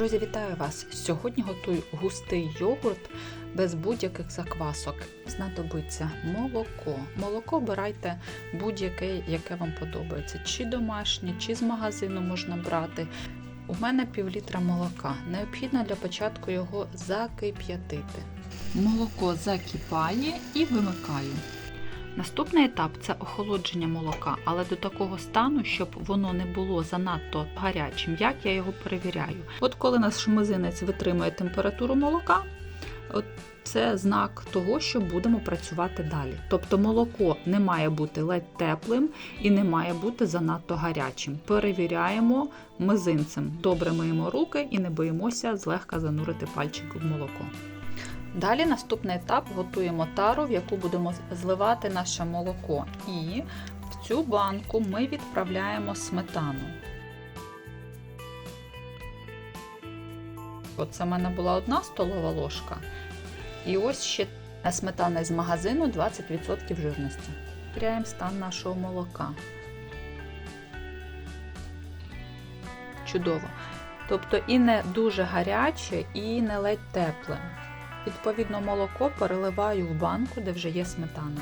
Друзі, вітаю вас! Сьогодні готую густий йогурт без будь-яких заквасок. Знадобиться молоко. Молоко обирайте будь-яке, яке вам подобається. Чи домашнє, чи з магазину можна брати. У мене пів літра молока. Необхідно для початку його закип'ятити. Молоко закипає і вимикаю. Наступний етап це охолодження молока, але до такого стану, щоб воно не було занадто гарячим. Як я його перевіряю? От коли наш мизинець витримує температуру молока, от це знак того, що будемо працювати далі. Тобто молоко не має бути ледь теплим і не має бути занадто гарячим. Перевіряємо мизинцем. Добре миємо руки і не боїмося злегка занурити пальчик в молоко. Далі наступний етап готуємо тару, в яку будемо зливати наше молоко. І в цю банку ми відправляємо сметану. Оце в мене була одна столова ложка. І ось ще сметана з магазину 20% жирності. Перевіряємо стан нашого молока. Чудово. Тобто і не дуже гаряче, і не ледь тепле. Відповідно, молоко переливаю в банку, де вже є сметана.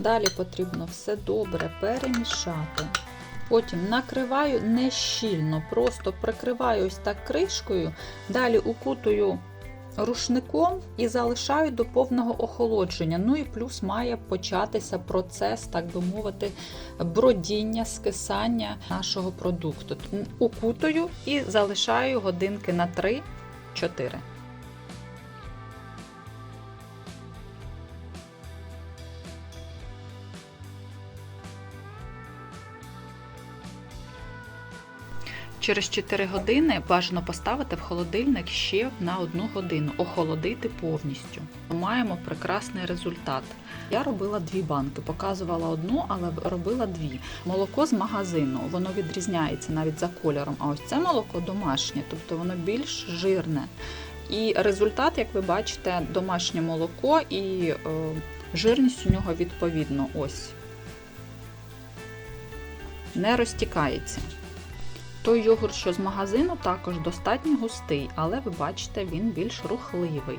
Далі потрібно все добре перемішати. Потім накриваю не щільно, просто прикриваю ось так кришкою, далі укутую рушником і залишаю до повного охолодження. Ну і плюс має початися процес, так би мовити, бродіння, скисання нашого продукту. Укутую і залишаю годинки на 3-4. Через 4 години бажано поставити в холодильник ще на 1 годину, охолодити повністю. Маємо прекрасний результат. Я робила дві банки, показувала одну, але робила дві. Молоко з магазину, воно відрізняється навіть за кольором. А ось це молоко домашнє, тобто воно більш жирне. І результат, як ви бачите, домашнє молоко і е, жирність у нього відповідно ось не розтікається. Той йогурт, що з магазину, також достатньо густий, але ви бачите, він більш рухливий.